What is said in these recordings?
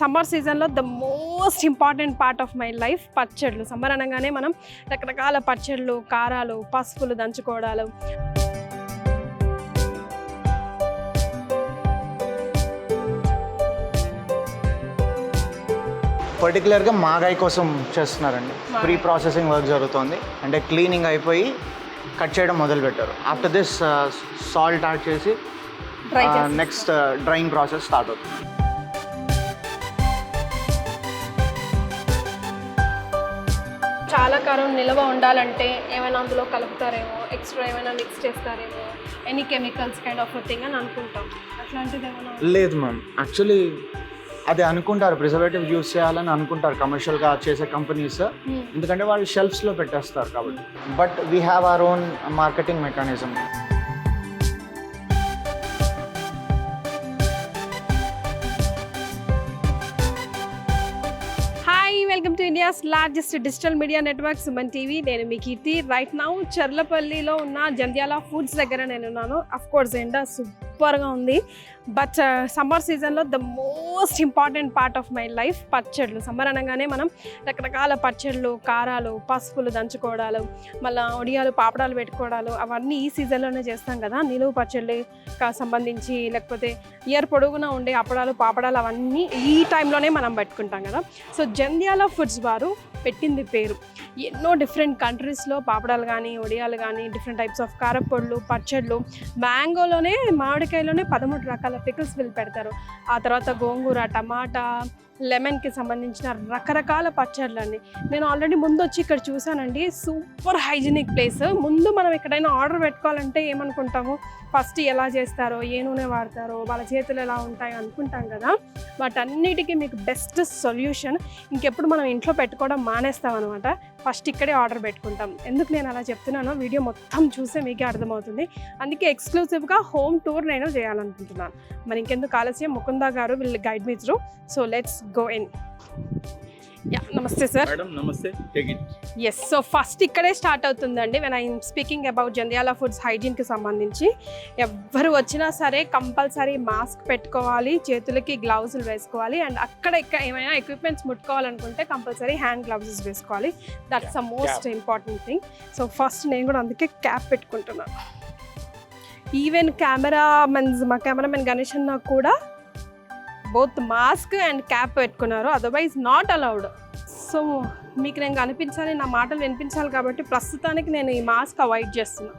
Summer సీజన్లో the most important part of my life పచ్చళ్ళు. Summer అనగానే మనం రకరకాల పచ్చళ్ళు కారాలు పసుపులు దంచుకోవడాలు. పర్టికులర్గా మాగాయ్ కోసం చేస్తున్నారండి. ప్రీ ప్రాసెసింగ్ వర్క్ జరుగుతుంది. అంటే క్లీనింగ్ అయిపోయి కట్ చేయడం మొదలు పెట్టారు ఆఫ్టర్ దిస్ సాల్ట్ యాడ్ చేసి. నెక్స్ట్ డ్రైయింగ్ ప్రాసెస్ స్టార్ట్ అవుతుంది. చాలా కారం నిల్వ ఉండాలంటే ఏమైనా అందులో కలుపుతారేమో ఎక్స్ట్రా ఏమైనా మిక్స్ చేస్తారేమో any chemicals kind of thing అని అనుకుంటాం. అట్లాంటిది ఏమైనా లేదు మ్యామ్ యాక్చువల్లీ అది అనుకుంటారు. ప్రిజర్వేటివ్ యూస్ చేయాలని అనుకుంటారు. కమర్షియల్గా చేసే కంపెనీస్ Hmm. ఎందుకంటే వాళ్ళు షెల్ఫ్స్లో పెట్టేస్తారు కాబట్టి. But we have our own marketing mechanism India's largest digital media network Suman TV నేను మీ కీర్తి. రైట్ నౌ చర్లపల్లిలో ఉన్న జంధ్యాల ఫుడ్స్ దగ్గర నేను ఉన్నాను అఫ్ కోర్స్ ఎండ సూపర్గా ఉంది. బట్ సమ్మర్ సీజన్లో the most important part of my life పచ్చళ్ళు. సమ్మర్ అనగానే మనం రకరకాల పచ్చళ్ళు కారాలు పసుపులు దంచుకోవడాలు మళ్ళీ ఒడియాలు పాపడాలు పెట్టుకోవడాలు అవన్నీ ఈ సీజన్లోనే చేస్తాం కదా. నిలువు పచ్చళ్ళకి సంబంధించి లేకపోతే ఇయర్ పొడుగునా ఉండే అప్పడాలు పాపడాలు అవన్నీ ఈ టైంలోనే మనం పెట్టుకుంటాం కదా. సో జంధ్యాల ఫుడ్స్ వారు పెట్టింది పేరు. ఎన్నో డిఫరెంట్ కంట్రీస్లో పాపడాలు కానీ ఒడియాలు కానీ డిఫరెంట్ టైప్స్ ఆఫ్ కారపొడులు పచ్చళ్ళు మ్యాంగోలోనే మామిడికాయలోనే పదమూడు రకాల పికిల్స్ వీళ్ళు పెడతారు. ఆ తర్వాత గోంగూర టమాటా లెమన్కి సంబంధించిన రకరకాల పచ్చళ్ళండి. నేను ఆల్రెడీ ముందు వచ్చి ఇక్కడ చూసానండి సూపర్ హైజీనిక్ ప్లేస్. ముందు మనం ఎక్కడైనా ఆర్డర్ పెట్టుకోవాలంటే ఏమనుకుంటాము? ఫస్ట్ ఎలా చేస్తారో ఏ నూనె వాడతారో వాళ్ళ చేతులు ఎలా ఉంటాయో అనుకుంటాం కదా. వాటన్నిటికీ మీకు బెస్ట్ సొల్యూషన్ ఇంకెప్పుడు మనం ఇంట్లో పెట్టుకోవడం మానేస్తాం అనమాట ఫస్ట్ ఇక్కడే ఆర్డర్ పెట్టుకుంటాం. ఎందుకు నేను అలా చెప్తున్నానో వీడియో మొత్తం చూస్తే మీకే అర్థమవుతుంది. అందుకే ఎక్స్క్లూసివ్గా హోమ్ టూర్ నేను చేయాలనుకుంటున్నాను. మరి ఇంకెందుకు ఆలస్యం? ముకుందా గారు వీళ్ళు guide me through. So let's go in. Yeah నమస్తే సార్ మేడం నమస్తే. Take it yes so first ఇక్కడే స్టార్ట్ అవుతుందండి. When I'm speaking about Jandhyala foods హైజీన్కి సంబంధించి ఎవ్వరు వచ్చినా సరే కంపల్సరీ మాస్క్ పెట్టుకోవాలి చేతులకి గ్లౌజులు వేసుకోవాలి అండ్ అక్కడ ఇక్కడ ఏమైనా ఎక్విప్మెంట్స్ ముట్టుకోవాలనుకుంటే కంపల్సరీ హ్యాండ్ గ్లౌజెస్ వేసుకోవాలి. That's the most important thing so first నేను కూడా అందుకే క్యాప్ పెట్టుకుంటున్నాను ఈవెన్ కెమెరా మెన్స్ మా కెమెరామెన్ గణేష్ అన్న కూడా బోత్ మాస్క్ అండ్ క్యాప్ పెట్టుకున్నారు. అదర్వైజ్ నాట్ అలౌడ్ సో మీకు నేను కనిపించాలి నా మాటలు వినిపించాలి కాబట్టి ప్రస్తుతానికి నేను ఈ మాస్క్ అవాయిడ్ చేస్తున్నాను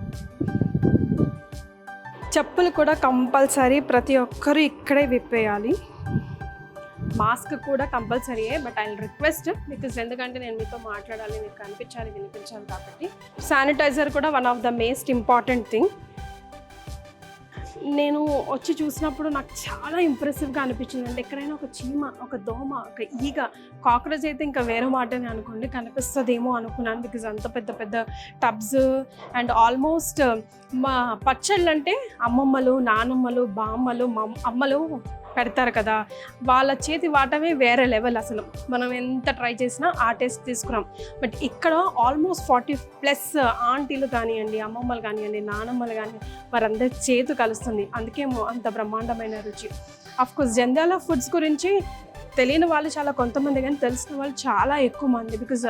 చెప్పులు కూడా కంపల్సరీ ప్రతి ఒక్కరూ ఇక్కడే విప్పేయాలి. మాస్క్ కూడా కంపల్సరీయే బట్ ఐ రిక్వెస్ట్ బికాస్ ఎందుకంటే నేను మీతో మాట్లాడాలి మీకు కనిపించాలి వినిపించాలి కాబట్టి. శానిటైజర్ కూడా one of the most important thing నేను వచ్చి చూసినప్పుడు నాకు చాలా ఇంప్రెసివ్గా అనిపించింది. అంటే ఎక్కడైనా ఒక చీమ ఒక దోమ ఒక ఈగ కాక్రోచ్ అయితే ఇంకా వేరే మాటనే అనుకోండి కనిపిస్తుందేమో అనుకున్నాను. బికాజ్ అంత పెద్ద పెద్ద టబ్స్ అండ్ ఆల్మోస్ట్ మా పచ్చళ్ళు అంటే అమ్మమ్మలు నానమ్మలు బామ్మలు మమ్- అమ్మలు పెడతారు కదా వాళ్ళ చేతి వాటమే వేరే లెవెల్ అసలు. మనం ఎంత ట్రై చేసినా ఆ టేస్ట్ తీసుకున్నాం. బట్ ఇక్కడ ఆల్మోస్ట్ ఫార్టీ ప్లస్ ఆంటీలు కానివ్వండి అమ్మమ్మలు కానివ్వండి నానమ్మలు కానీ వారందరి చేతు కలుస్తుంది. అందుకేమో అంత బ్రహ్మాండమైన రుచి. అఫ్కోర్స్ జంధ్యాల ఫుడ్స్ గురించి తెలియని వాళ్ళు చాలా కొంతమంది కానీ తెలిసిన వాళ్ళు చాలా ఎక్కువ మంది. బికాజ్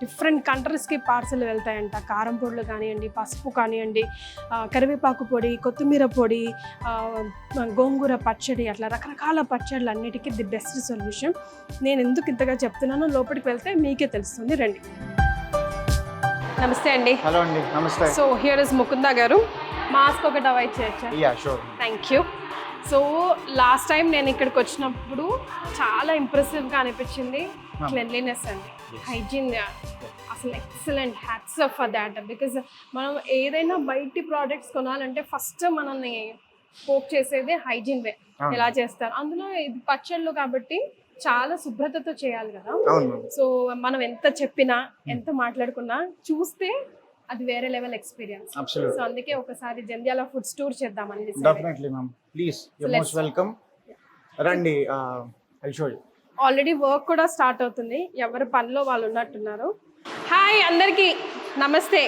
డిఫరెంట్ కంట్రీస్కి పార్సల్ వెళ్తాయంట. కారం పొడులు కానివ్వండి పసుపు కానివ్వండి కరివేపాకు పొడి కొత్తిమీర పొడి గోంగూర పచ్చడి అట్లా రకరకాల పచ్చళ్ళు అన్నిటికీ ది బెస్ట్ సొల్యూషన్ నేను ఎందుకు ఇంతగా చెప్తున్నానో లోపలికి వెళ్తే మీకే తెలుస్తుంది. రండి. నమస్తే అండి. హలో అండి. నమస్తే. సో హియర్ ఇస్ ముకుందా గారు. మాస్క్ ఒకటి అవాయిడ్ చేయొచ్చా? Yeah sure thank you so last time నేను ఇక్కడికి వచ్చినప్పుడు చాలా ఇంప్రెసివ్గా అనిపించింది. క్లెన్లీనెస్ అండి. హైజీన్ అసలు excellent hats off for that because మనం ఏదైనా బయటి ప్రోడక్ట్స్ కొనాలంటే ఫస్ట్ మనల్ని పోక్ చేసేది హైజీన్ వే. అవును. ఎలా చేస్తారు? అందులో ఇది పచ్చళ్ళు కాబట్టి చాలా శుభ్రతతో చేయాలి కదా. సో మనం ఎంత చెప్పినా ఎంత మాట్లాడుకున్నా చూస్తే అది వేరే లెవెల్ ఎక్స్పీరియన్స్ సో అందుకే ఒకసారి జంధ్యాల ఫుడ్ టూర్ చేద్దామని decide definitely ma'am please you most welcome రండి I show you already work కూడా స్టార్ట్ అవుతుంది. ఎవరి పనిలో వాళ్ళు ఉన్నట్టున్నారు. హాయ్ అందరికీ నమస్తే.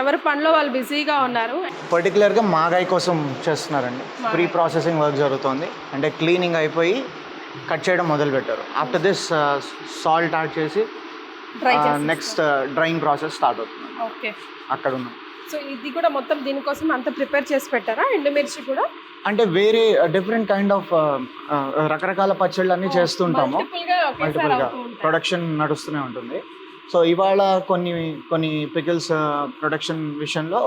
ఎవరి పనిలో వాళ్ళు బిజీగా ఉన్నారు. పర్టికులర్గా మాగాయ్ కోసం చేస్తున్నారండి. ప్రీ ప్రాసెసింగ్ వర్క్ జరుగుతుంది. అంటే క్లీనింగ్ అయిపోయి కట్ చేయడం మొదలు పెట్టారు ఆఫ్టర్ దిస్ సాల్ట్ యాడ్ చేసి నెక్స్ట్ డ్రైయింగ్ ప్రాసెస్ స్టార్ట్ అవుతుంది. ఓకే అక్కడ ఉన్నాం సో ఇది కూడా మొత్తం దీనికోసం అంత ప్రిపేర్ చేసి పెట్టారా? ఎండుమిర్చి కూడా? అంటే వేరే డిఫరెంట్ కైండ్ ఆఫ్ రకరకాల పచ్చళ్ళు అన్ని చేస్తుంటాము. గా ఒకేసారి మల్టిపుల్గా. ప్రొడక్షన్ నడుస్తూనే ఉంటుంది. సో ఇవాళ కొన్ని కొన్ని పికిల్స్ ప్రొడక్షన్ విషయంలో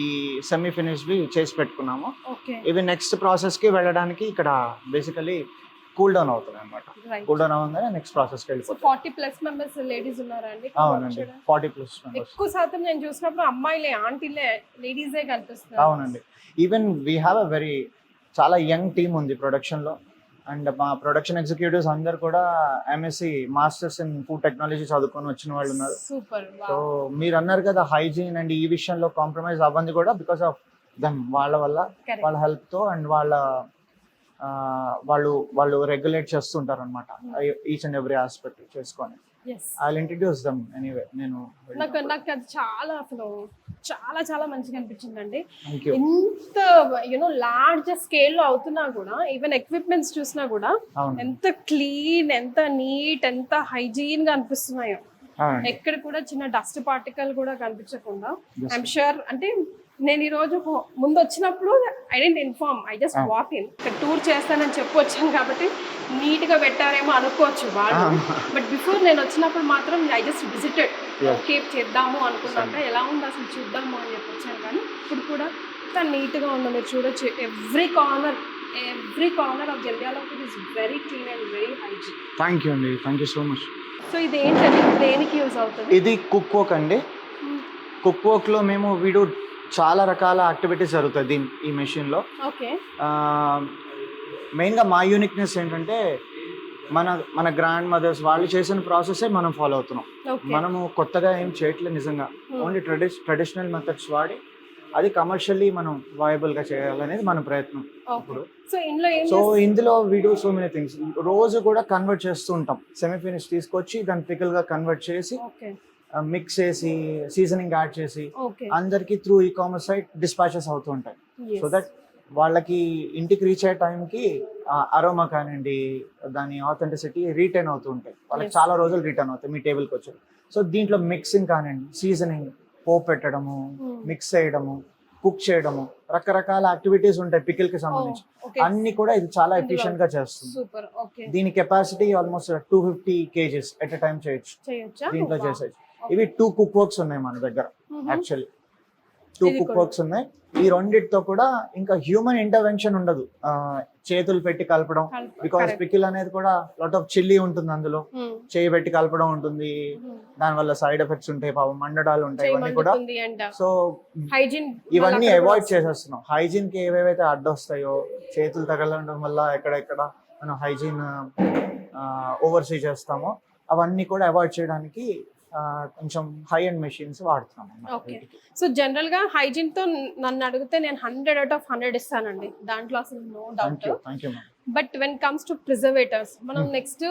ఈ సెమీ ఫినిష్వి చేసి పెట్టుకున్నాము. ఇవి నెక్స్ట్ ప్రాసెస్కి వెళ్ళడానికి ఇక్కడ బేసికలీ కూల్ డౌన్ అవుతుంది అనమాట కూల్ డౌన్ అవ్వగానే నెక్స్ట్ ప్రాసెస్కి సో వెళ్ళిపోతుంది ఫార్టీ ప్లస్ మెంబర్స్ లేడీస్ ఉన్నారా అండి? అవునండి. ఫార్టీ ప్లస్ ఎక్కువ శాతం నేను చూసినప్పుడు అమ్మాయిలే ఆంటీలే లేడీసే కనిపిస్తున్నారు. అవునండి. Even we have a very చాలా యంగ్ టీమ్ ఉంది ప్రొడక్షన్లో అండ్ మా ప్రొడక్షన్ ఎగ్జిక్యూటివ్స్ అందరు కూడా MSc masters in food technology చదువుకొని వచ్చిన వాళ్ళు ఉన్నారు. సూపర్ సో మీరు అన్నారు కదా హైజీన్ అండ్ ఈ విషయంలో కాంప్రమైజ్ అవ్వంది కూడా బికాస్ ఆఫ్ దమ్ వాళ్ళ వల్ల. వాళ్ళ హెల్ప్తో అండ్ వాళ్ళ వాళ్ళు వాళ్ళు రెగ్యులేట్ చేస్తుంటారు అనమాట ఈచ్ అండ్ ఎవ్రీ ఆస్పెక్ట్ చేసుకొని. ఐ ఇంట్రడ్యూస్ దమ్ ఎనీవే నేను నాకు నాకు అది చాలా అసలు చాలా చాలా మంచిగా అనిపించిందండి. ఎంత యూనో లార్జ్ స్కేల్లో అవుతున్నా కూడా ఈవెన్ ఎక్విప్మెంట్స్ చూసినా కూడా ఎంత క్లీన్ ఎంత నీట్ ఎంత హైజీన్గా అనిపిస్తున్నాయో. ఎక్కడ కూడా చిన్న డస్ట్ పార్టికల్ కూడా కనిపించకుండా. ఐఎమ్ షూర్ అంటే నేను ఈ రోజు హో- ముందు వచ్చినప్పుడు I didn't inform I just. Walk in ఇక్కడ టూర్ చేస్తానని చెప్పి వచ్చాను కాబట్టి నీట్గా పెట్టారేమో అనుకోవచ్చు వాళ్ళు. బట్ బిఫోర్ నేను వచ్చినప్పుడు మాత్రం ఐ జస్ట్ విజిటెడ్. ఓకే చేద్దాము అనుకున్నాక ఎలా ఉంది అసలు చూద్దాము అని చెప్పి వచ్చాను కానీ ఇప్పుడు కూడా ఎంత నీట్గా ఉందో మీరు చూడొచ్చు. Every corner every corner of Jandhyala food is very clean and very hygiene thank you అండి. Thank you so much so ఇది ఏంటండి దేనికి యూజ్ అవుతుంది? ఇది కుక్ వర్క్ అండి. కుక్ వర్క్లో మేము వీడు చాలా రకాల యాక్టివిటీస్ జరుగుతాయి దీని ఈ మెషిన్లో ఓకే. మెయిన్గా మా యూనిక్నెస్ ఏంటంటే మన మన గ్రాండ్ మదర్స్ వాళ్ళు చేసిన ప్రాసెసే మనం ఫాలో అవుతున్నాం. మనము కొత్తగా ఏం చేయట్లేదు నిజంగా. ఓన్లీ ట్రెడిష్ ట్రెడిషనల్ మెథడ్స్ వాడి అది కమర్షియల్లీ మనం వయబుల్గా చేయాలనేది మన ప్రయత్నం ఓకే. సో ఇందులో ఏం సో ఇందులో వీడియో సో మెనీ థింగ్స్ రోజు కూడా కన్వర్ట్ చేస్తూ ఉంటాం. సెమీ ఫినిష్ తీసుకొచ్చి దాన్ని పికల్గా కన్వర్ట్ చేసి మిక్స్ చేసి సీజనింగ్ యాడ్ చేసి అందరికి త్రూ ఈ కామర్స్ సైట్ డిస్పాచెస్ అవుతూ ఉంటాయి. సో దట్ వాళ్ళకి ఇంటికి రీచ్ అయ్యే టైంకి అరోమా కానివ్వండి దాని ఆథెంటిసిటీ రీటైన్ అవుతూ ఉంటాయి. వాళ్ళకి. చాలా రోజులు రిటర్న్ అవుతాయి మీ టేబుల్కి వచ్చి సో దీంట్లో మిక్సింగ్ కానివ్వండి సీజనింగ్ పోపు పెట్టడము Hmm. మిక్స్ చేయడము కుక్ చేయడము రకరకాల యాక్టివిటీస్ ఉంటాయి pickle కి సంబంధించి. ఓకే అన్ని కూడా ఇది చాలా ఎఫిషియెంట్గా చేస్తుంది. దీని capacity almost two fifty KGs at time చేయొచ్చు. దీంట్లో. చేసేయచ్చు. ఇవి టూ కుక్ వర్క్స్ ఉన్నాయి మన దగ్గర. Actually two cook. వర్క్స్ ఉన్నాయి ఈ రెండిటితో కూడా ఇంకా హ్యూమన్ ఇంటర్వెన్షన్ ఉండదు చేతులు పెట్టి కలపడం కలప- బికాస్. పికిల్ అనేది కూడా లాట్ ఆఫ్ చిల్లీ ఉంటుంది అందులో Hmm. చేయి పెట్టి కలపడం ఉంటుంది. దానివల్ల సైడ్ ఎఫెక్ట్స్ ఉంటాయి పాపం మండడాలు ఉంటాయి ఇవన్నీ కూడా సో హైజీన్ ఇవన్నీ అవాయిడ్ చేసేస్తున్నాం హైజీన్కి ఏవేవైతే అడ్డొస్తాయో చేతులు తగలడం వల్ల ఎక్కడెక్కడ మనం హైజీన్ ఓవర్సీ చేస్తామో అవన్నీ కూడా అవాయిడ్ చేయడానికి కొంచెం హై అండ్ మెషిన్స్ వాడుతున్నాం. సో జనరల్గా హైజీన్తో నన్ను అడిగితే నేను హండ్రెడ్ అవుట్ ఆఫ్ హండ్రెడ్ ఇస్తానండి. దాంట్లో అసలు no doubt but when comes to preservatives మనం Hmm. నెక్స్ట్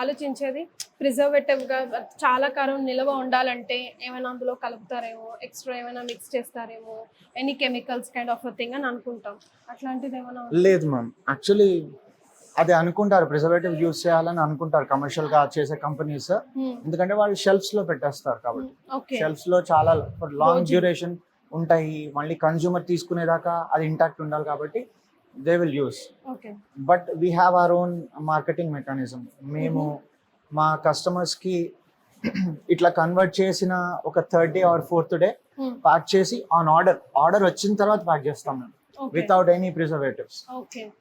ఆలోచించేది ప్రిజర్వేటివ్గా చాలా కాలం నిల్వ ఉండాలంటే ఏమైనా అందులో కలుపుతారేమో ఎక్స్ట్రా ఏమైనా మిక్స్ చేస్తారేమో any chemicals kind of thing అని అనుకుంటాం. అట్లాంటిది ఏమైనా లేదు మ్యామ్ యాక్చువల్లీ అది అనుకుంటారు ప్రిజర్వేటివ్ యూస్ చేయాలని అనుకుంటారు కమర్షియల్గా చేసే కంపెనీస్ ఎందుకంటే వాళ్ళు షెల్ఫ్స్లో పెట్టేస్తారు కాబట్టి. షెల్ఫ్స్లో చాలా లాంగ్ రోజు. డ్యూరేషన్ ఉంటాయి. మళ్ళీ కన్జ్యూమర్ తీసుకునేదాకా అది ఇంటాక్ట్ ఉండాలి కాబట్టి they will use okay but we have our own marketing mechanism మేము మా కస్టమర్స్కి ఇట్లా కన్వర్ట్ చేసిన ఒక third day or fourth day pack చేసి ఆన్ ఆర్డర్ ఆర్డర్ వచ్చిన తర్వాత ప్యాక్ చేస్తాం మేము. వితౌట్ ఎనీ ప్రిజర్వేటివ్స్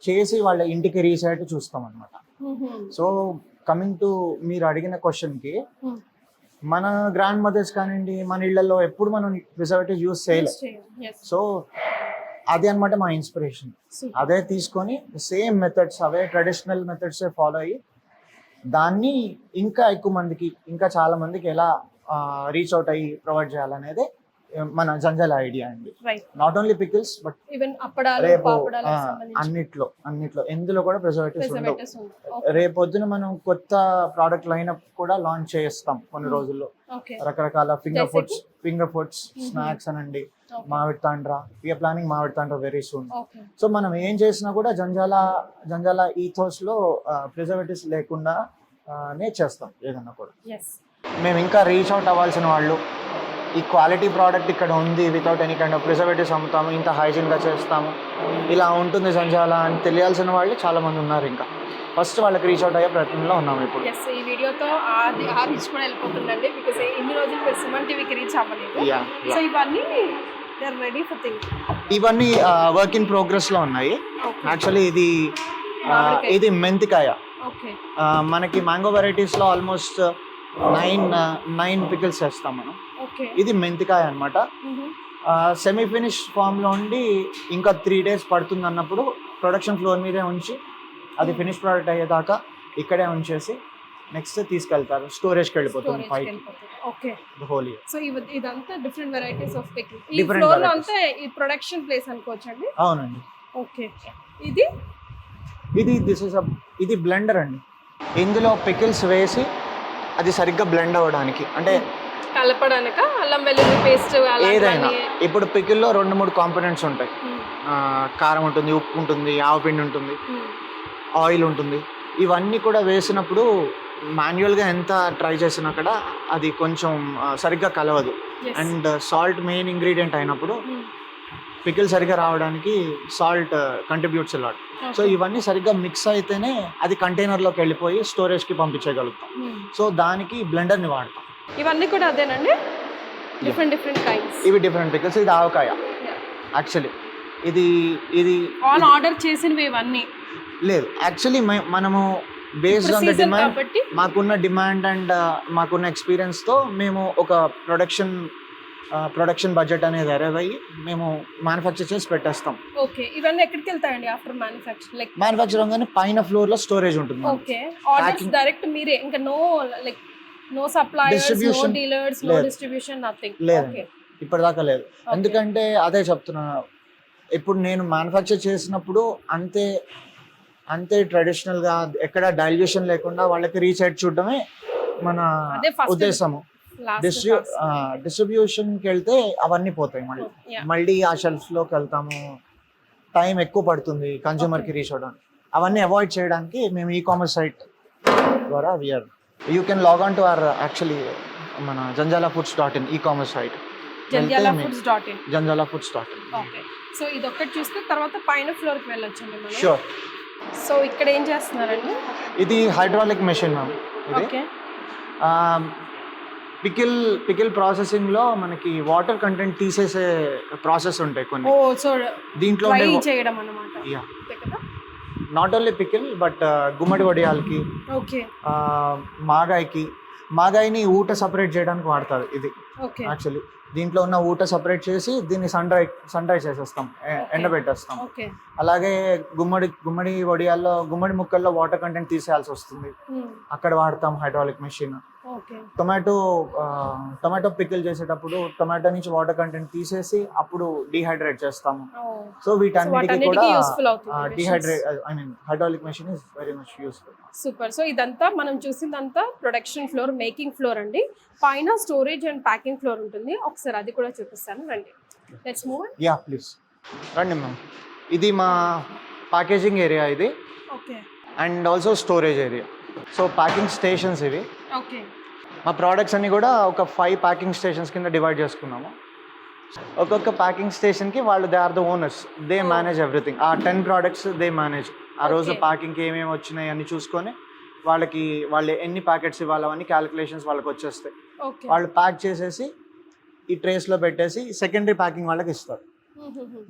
చేసి వాళ్ళ ఇంటికి రీచ్ అయ్యేట్టు చూస్తాం అనమాట సో కమింగ్ టు మీరు అడిగిన క్వశ్చన్కి మన గ్రాండ్ మదర్స్ కానివ్వండి మన ఇళ్ళలో ఎప్పుడు మనం ప్రిజర్వేటివ్ యూస్ చేయలేదు సో అదే అన్నమాట మా ఇన్స్పిరేషన్ అదే తీసుకొని సేమ్ మెథడ్స్ అవే ట్రెడిషనల్ మెథడ్స్ ఫాలో అయ్యి దాన్ని ఇంకా ఎక్కువ మందికి ఇంకా చాలా మందికి ఎలా రీచ్ అవుట్ అయ్యి ప్రొవైడ్ చేయాలనేదే మన జంజాల ఐడియా అండి. Not only pickles but even అప్పడాలు రేపు అన్నిట్లో అన్నిట్లో. ఎందులో కూడా ప్రిజర్వేటివ్స్ ఉండవు. రేపు పొద్దున మనం కొత్త ప్రోడక్ట్ లైనప్ కూడా లాంచ్ చేస్తాం కొన్ని రోజుల్లో. ఓకే రకరకాల finger foods finger foods. Snacks అనండి. మామిడి తాండ్రా. వీఆర్ ప్లానింగ్ మామిడి తాండ్రా వెరీ సూన్ సో మనం ఏం చేసినా కూడా జంజాల జంజాల ఈథోస్లో ప్రిజర్వేటివ్స్ లేకుండా నే చేస్తాం ఏదన్నా కూడా. మేము ఇంకా రీచ్ అవుట్ అవ్వాల్సిన వాళ్ళు. ఈ క్వాలిటీ ప్రోడక్ట్ ఇక్కడ ఉంది without any kind of preservatives అమ్ముతాము ఇంత హైజీన్గా చేస్తాము. ఇలా ఉంటుంది సంజాల అని తెలియాల్సిన వాళ్ళు చాలా మంది ఉన్నారు ఇంకా. ఫస్ట్ వాళ్ళకి రీచ్ అవుట్ అయ్యే ప్రయత్నంలో ఉన్నాము ఇప్పుడు. ఎస్ ఈ వీడియోతో ఆ ఆ రీచ్ కూడా వెళ్ళిపోతుందండి బికాస్ ఇన్ని రోజులు మీరు సుమన్ టీవీకి రీచ్ అవ్వలేదు. సో. ఇవన్నీ రెడీ ఫర్ థింగ్ ఇవన్నీ వర్క్ ఇన్ ప్రోగ్రెస్లో ఉన్నాయి. యాక్చువల్లీ ఇది. ఇది మెంతికాయ. మనకి మ్యాంగో వెరైటీస్లో ఆల్మోస్ట్ నైన్ నైన్ పికిల్స్ చేస్తాం మనం. ఇది మెంతికాయ అనమాట సెమీ ఫినిష్ ఫామ్లో ఉండి ఇంకా త్రీ డేస్ పడుతుంది అన్నప్పుడు ప్రొడక్షన్ ఫ్లోర్ మీదే ఉంచి అది ఫినిష్ ప్రోడక్ట్ అయ్యేదాకా ఇక్కడే ఉంచేసి నెక్స్ట్ తీసుకెళ్తారు. స్టోరేజ్కి వెళ్ళిపోతుంది పైకి. ఓకే. హోల్ సో ఇవ- ఇదంతా డిఫరెంట్ వెరైటీస్ ఆఫ్ పికిల్ ఈ Different ఫ్లోర్లో varieties. అంతా ఈ ప్రొడక్షన్ ప్లేస్ అనుకోవచ్చండి అవునండి. ఓకే. ఇది? ఇది దిస్ ఇస్ ఇది బ్లెండర్ అండి. ఇందులో పికిల్స్ వేసి అది సరిగ్గా బ్లెండ్ అవ్వడానికి. అంటే కలపడానిక? అల్లం వెల్లుల్లి పేస్ట్ ఏదైనా. ఇప్పుడు పికిల్లో రెండు మూడు కాంపోనెంట్స్ ఉంటాయి. కారం ఉంటుంది ఉప్పు ఉంటుంది ఆవపిండి ఉంటుంది ఆయిల్ ఉంటుంది. ఇవన్నీ కూడా వేసినప్పుడు మాన్యువల్గా ఎంత ట్రై చేసినా కూడా అది కొంచెం సరిగ్గా కలవదు. అండ్ సాల్ట్ మెయిన్ ఇంగ్రీడియంట్ అయినప్పుడు పికిల్ సరిగ్గా రావడానికి సాల్ట్ కంట్రిబ్యూట్స్ అలాట్ సో ఇవన్నీ సరిగ్గా మిక్స్ అయితేనే అది కంటైనర్లోకి వెళ్ళిపోయి స్టోరేజ్కి పంపించగలుగుతాం. సో దానికి బ్లెండర్ని వాడతాం. ఇవన్నీ కూడా అదేనండి? డిఫరెంట్ డిఫరెంట్ కైండ్స్ ఇవి డిఫరెంట్ పికిల్స్ ఇది ఆవకాయ. యాక్చువల్లీ ఇది ఇది ఆల్ ఆర్డర్ చేసినవి ఇవన్నీ. లేదు. యాక్చువల్లీ మనము బేస్డ్ ఆన్ ద డిమాండ్ కాబట్టి. మాకున్న డిమాండ్ అండ్ మాకున్న ఎక్స్పీరియన్స్తో మేము ఒక ప్రొడక్షన్ ప్రొడక్షన్ బడ్జెట్ అనేది అరైవ్ అయ్యి మేము మ్యానుఫ్యాక్చర్ చేసి పెట్టేస్తాం. ఓకే ఇవన్నీ ఎక్కడికి వెళ్తాయండి ఆఫ్టర్ మ్యానుఫ్యాక్చర్ లైక్ మ్యానుఫ్యాక్చర్ అవగానే పైన ఫ్లోర్లో స్టోరేజ్ ఉంటుంది. Okay orders. డైరెక్ట్ మీరే. ఇంకా no like no suppliers no dealers no లేదు. Distribution nothing. ఓకే ఇప్పటిదాకా లేదు. ఎందుకంటే అదే చెప్తున్నా. ఇప్పుడు నేను మ్యానుఫ్యాక్చర్ చేసినప్పుడు అంతే అంతే ట్రెడిషనల్గా ఎక్కడ డైల్యూషన్ లేకుండా వాళ్ళకి రీచ్ అయ్యి చూడడమే మన ఉద్దేశము. డిస్ట్రి డిస్ట్రిబ్యూషన్కి వెళ్తే అవన్నీ పోతాయి మళ్ళీ. మళ్ళీ ఆ షెల్ఫ్స్లోకి వెళ్తాము. టైం ఎక్కువ పడుతుంది కన్జ్యూమర్కి రీచ్ అవడానికి. అవన్నీ అవాయిడ్ చేయడానికి మేము ఈ కామర్స్ సైట్ ద్వారా we are you can log on to our actually మన Jandhyala foods dot in e commerce site Jandhyala foods dot in. Jandhyala foods dot in. Okay. So ఇది ఒక్కటి చూస్తే తర్వాత పైన ఫ్లోర్కి వెళ్ళొచ్చండి మనం. షూర్ సో ఇక్కడ ఏం చేస్తున్నారండి? ఇది హైడ్రాలిక్ మెషిన్ మ్యామ్ ఇది. ఓకే. పికిల్ పికిల్ ప్రాసెసింగ్లో మనకి వాటర్ కంటెంట్ తీసేసే ప్రాసెస్ ఉంటాయి ఓ కొన్ని సో దీంట్లో చేయడం అన్నమాట. యా అంతే కదా? నాట్ ఓన్లీ పికిల్ బట్ గుమ్మడి వడియాలకి ఓకే. మాగాయికి. మాగాయిని ఊట సపరేట్ చేయడానికి వాడతారు ఇది యాక్చువల్లీ దీంట్లో ఉన్న ఊట సపరేట్ చేసి దీన్ని సన్ డ్రై సన్ డ్రై చేసేస్తాం. ఎండబెట్టేస్తాం. అలాగే గుమ్మడి గుమ్మడి వడియాల్లో గుమ్మడి ముక్కల్లో వాటర్ కంటెంట్ తీసేయాల్సి వస్తుంది. అక్కడ వాడతాం hydraulic machine tomato tomato pickle చేసేటప్పుడు టొమాటో నుంచి వాటర్ కంటెంట్ తీసేసి అప్పుడు డిహైడ్రేట్ చేస్తాము. సో వీటన్నిటికీ కూడా dehydrate I mean hydraulic machine is very much useful super. So ఇదంతా మనం చూసిందంతా ప్రొడక్షన్ ఫ్లోర్ మేకింగ్ ఫ్లోర్ అండి. పైన స్టోరేజ్ అండ్ ప్యాకింగ్ ఫ్లోర్ ఉంటుంది. ఒకసారి అది కూడా చూపిస్తాను. రండి. లెట్స్ మూవ్ యా ప్లీజ్ రండి మ్యామ్ ఇది మా ప్యాకేజింగ్ ఏరియా ఇది. Okay. And also storage area so packing stations ఇవి. ఓకే. మా ప్రోడక్ట్స్ అన్ని కూడా ఒక ఫైవ్ ప్యాకింగ్ స్టేషన్స్ కింద డివైడ్ చేసుకున్నాము. ఒక్కొక్క ప్యాకింగ్ స్టేషన్కి వాళ్ళు they are the owners they Oh. Manage everything ఆ టెన్ ప్రోడక్ట్స్ దే మేనేజ్ ఆ రోజు. ప్యాకింగ్కి ఏమేమి వచ్చినాయి అన్ని చూసుకొని వాళ్ళకి వాళ్ళు ఎన్ని ప్యాకెట్స్ ఇవ్వాలి అవన్నీ క్యాలిక్యులేషన్స్ వాళ్ళకి వచ్చేస్తాయి. వాళ్ళు ప్యాక్ చేసేసి ఈ ట్రేస్లో పెట్టేసి సెకండరీ ప్యాకింగ్ వాళ్ళకి ఇస్తారు.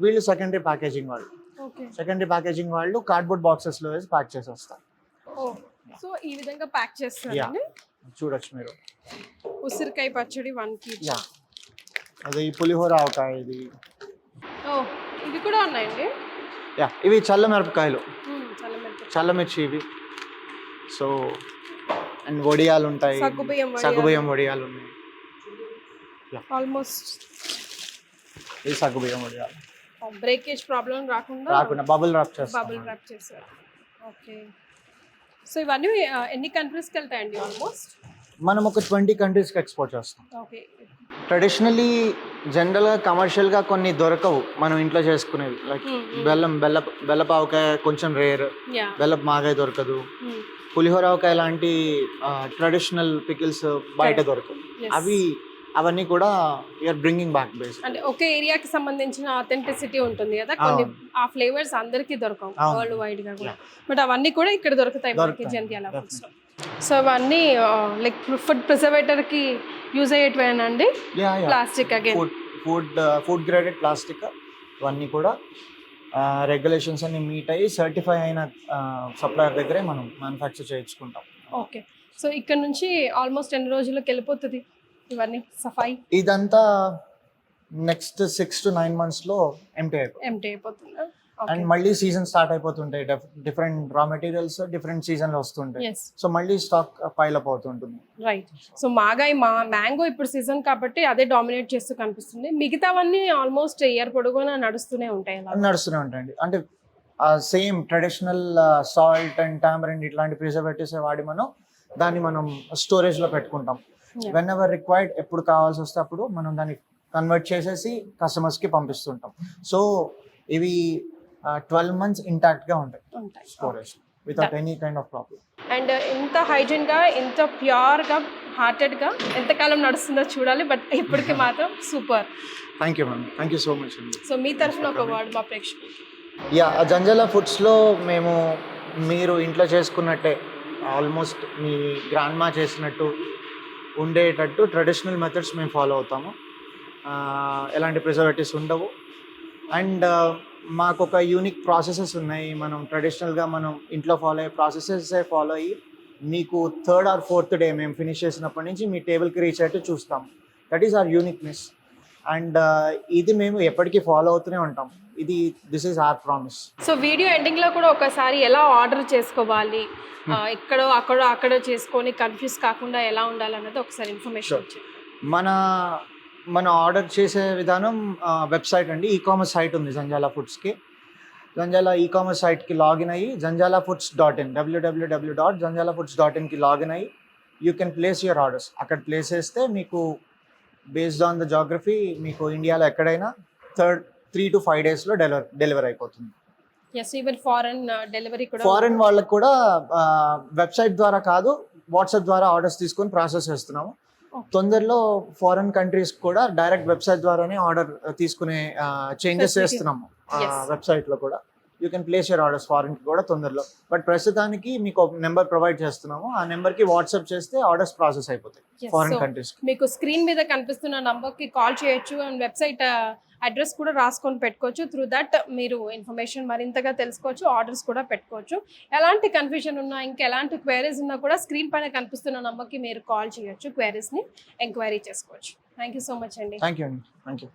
వీళ్ళు సెకండరీ ప్యాకేజింగ్ వాళ్ళు. ఓకే సెకండరీ ప్యాకేజింగ్ వాళ్ళు కార్డ్బోర్డ్ బాక్సెస్లో వేసి ప్యాక్ చేసేస్తారు. ఓ సో ఈ విధంగా ప్యాక్ చేస్తారండి? చూడొచ్చు మీరు. ఉసిరికాయ పచ్చడి వన్కి యా. అదే ఈ పులిహోర ఆవకాయ ఇది. ఓ ఇవి కూడా ఉన్నాయండి? యా ఇవి చల్ల మిరపకాయలు. చల్లమిర్చి ఇవి. సో అండ్ వడియాలు ఉంటాయి. సగ్గుబియ్యం వడియాలు. ఉన్నాయి. ఆల్మోస్ట్. ఇది సగ్గుబియ్యం వడియాలు. బ్రేకేజ్ ప్రాబ్లం రాకుండా రాకుండా బబుల్ రాప్ బబుల్ చేస్తాం ర్యాప్ చేశారు ఓకే. సో ఇవన్నీ ఎన్ని కంట్రీస్కి వెళ్తాయండి ఆల్మోస్ట్ మనం ఒక ట్వంటీ కంట్రీస్కి ఎక్స్పోర్ట్ చేస్తాం. ఓకే ట్రెడిషనల్లీ జనరల్గా కమర్షియల్గా కొన్ని దొరకవు మనం ఇంట్లో చేసుకునేవి. Like Hmm, hmm. బెల్లం బెల్ల బెల్లపావకాయ కొంచెం రేర్ బెల్లపు మాగాయ దొరకదు. పులిహోరావకాయ లాంటి ట్రెడిషనల్ పికిల్స్ బయట దొరకవు. అవి అవన్నీ కూడా యూఆర్ బ్రింగింగ్ బ్యాక్ బేస్ అంటే ఒకే ఏరియాకి సంబంధించిన అథెంటిసిటీ ఉంటుంది కదా కొన్ని. ఆ ఫ్లేవర్స్ అందరికీ దొరకవు. వరల్డ్ వైడ్గా కూడా. బట్ అవన్నీ కూడా ఇక్కడ దొరుకుతాయి మనకి. జంధ్యాల ఫుడ్స్ సో అవన్నీ లైక్ ఫుడ్ ప్రిజర్వేటర్కి use అయ్యేటివేనండి? Plastic again food food food graded plastic ఇవన్నీ కూడా రెగ్యులేషన్స్ అన్ని మీట్ అయ్యి సర్టిఫై అయిన సప్లయర్ దగ్గరే మనం మ్యానుఫ్యాక్చర్ చేయించుకుంటాం. ఓకే సో ఇక్కడ నుంచి ఆల్మోస్ట్ ఎన్ని రోజులకు వెళ్ళిపోతుంది? ఇవన్నీ సఫాయి. ఇదంతా నెక్స్ట్ సిక్స్ టు నైన్ మంత్స్లో ఎంటీ అయిపోతుంది. ఎంటీ అయిపోతుందా. అండ్ మళ్ళీ సీజన్ స్టార్ట్ అయిపోతుంటాయి. డిఫరెంట్ రా మెటీరియల్స్ డిఫరెంట్ సీజన్లో వస్తుంటాయి. ఎస్ సో మళ్ళీ స్టాక్ పైల్ అప్ అవుతుంటుంది. రైట్ సో మాగాయ మా మ్యాంగో ఇప్పుడు సీజన్ కాబట్టి అదే డామినేట్ చేస్తూ కనిపిస్తుంది. మిగతావన్నీ ఆల్మోస్ట్ ఇయర్ పొడుగునా నడుస్తూనే ఉంటాయి నడుస్తూనే ఉంటాయండి. అంటే same traditional salt and tamarind ఇట్లాంటి ప్రిజర్వేటివ్స్ వాడి మనం దాన్ని మనం స్టోరేజ్లో పెట్టుకుంటాం. వెన్ ఎవర్ రిక్వైర్డ్ ఎప్పుడు కావాల్సి వస్తే అప్పుడు మనం దాన్ని కన్వర్ట్ చేసేసి కస్టమర్స్కి పంపిస్తుంటాం. సో ఇవి ట్వెల్వ్ మంత్స్ ఇంటాక్ట్గా ఉంటాయి. Storage without any kind of problem and ఇంత హైజీన్గా ఇంత ప్యూర్గా హార్టెడ్గా ఎంతకాలం నడుస్తుందో చూడాలి బట్ ఇప్పటికి మాత్రం super thank you ma'am thank you so much అండి సో మీ తరఫున ఒక వర్డ్ మా ప్రేక్షకులు యా జంజాల ఫుడ్స్లో మేము మీరు ఇంట్లో చేసుకున్నట్టే ఆల్మోస్ట్ మీ గ్రాండ్ మా చేసినట్టు ఉండేటట్టు ట్రెడిషనల్ మెథడ్స్ మేము ఫాలో అవుతాము. ఎలాంటి ప్రిజర్వేటివ్స్ ఉండవు. అండ్ మాకు ఒక యూనిక్ ప్రాసెసెస్ ఉన్నాయి. మనం ట్రెడిషనల్గా మనం ఇంట్లో ఫాలో అయ్యే ప్రాసెసెస్ ఫాలో అయ్యి మీకు థర్డ్ ఆర్ ఫోర్త్ డే మేము ఫినిష్ చేసినప్పటి నుంచి మీ టేబుల్కి రీచ్ అయితే చూస్తాం that is our uniqueness and ఇది మేము ఎప్పటికీ ఫాలో అవుతూనే ఉంటాం. ఇది this is our promise so video ఎండింగ్లో కూడా ఒకసారి ఎలా ఆర్డర్ చేసుకోవాలి? ఆ, ఎక్కడో అక్కడో అక్కడో చేసుకొని కన్ఫ్యూజ్ కాకుండా ఎలా ఉండాలన్నది ఒకసారి ఇన్ఫర్మేషన్. మన మన ఆర్డర్ చేసే విధానం వెబ్సైట్ అండి. ఈ కామర్స్ సైట్ ఉంది జంజాలా ఫుడ్స్కి జంజాలా ఈ కామర్స్ సైట్కి లాగిన్ అయ్యి Jandhyala foods dot in W W W dot Jandhyala foods dot ఇన్కి login అయ్యి you can place your orders అక్కడ ప్లేస్ చేస్తే మీకు బేస్డ్ ఆన్ ద జాగ్రఫీ మీకు ఇండియాలో ఎక్కడైనా థర్డ్ త్రీ టు ఫైవ్ డేస్లో డెలివర్ డెలివర్ అయిపోతుంది ఫారెన్ డెలివరీ కూడా ఫారెన్ వాళ్ళకి కూడా వెబ్సైట్ ద్వారా కాదు వాట్సాప్ ద్వారా ఆర్డర్స్ తీసుకొని ప్రాసెస్ చేస్తున్నాము. తొందరలో ఫారెన్ కంట్రీస్ కూడా డైరెక్ట్ వెబ్సైట్ ద్వారానే ఆర్డర్ తీసుకునే చేంజెస్. చేస్తున్నాము Yes. వెబ్సైట్లో కూడా you can place your orders foreign కూడా తొందరలో. బట్ ప్రస్తుతానికి మీకు ఒక నెంబర్ ప్రొవైడ్ చేస్తున్నాము. ఆ నెంబర్కి వాట్సాప్ చేస్తే ఆర్డర్స్ ప్రాసెస్ అయిపోతాయి. ఫారెన్ కంట్రీస్ మీకు స్క్రీన్ మీద కనిపిస్తున్న నంబర్కి కాల్ చేయొచ్చు అండ్ వెబ్సైట్ అడ్రస్ కూడా రాసుకొని పెట్టుకోవచ్చు. త్రూ దట్ మీరు ఇన్ఫర్మేషన్ మరింతగా తెలుసుకోవచ్చు ఆర్డర్స్ కూడా పెట్టుకోవచ్చు. ఎలాంటి కన్ఫ్యూజన్ ఉన్నా ఇంకా ఎలాంటి క్వైరీస్ ఉన్నా కూడా స్క్రీన్ పైన కనిపిస్తున్న నంబర్కి మీరు కాల్ చేయొచ్చు క్వైరీస్ని ఎంక్వైరీ చేసుకోవచ్చు. థ్యాంక్ యూ సో మచ్ అండి. థ్యాంక్ యూ అండి. Thank you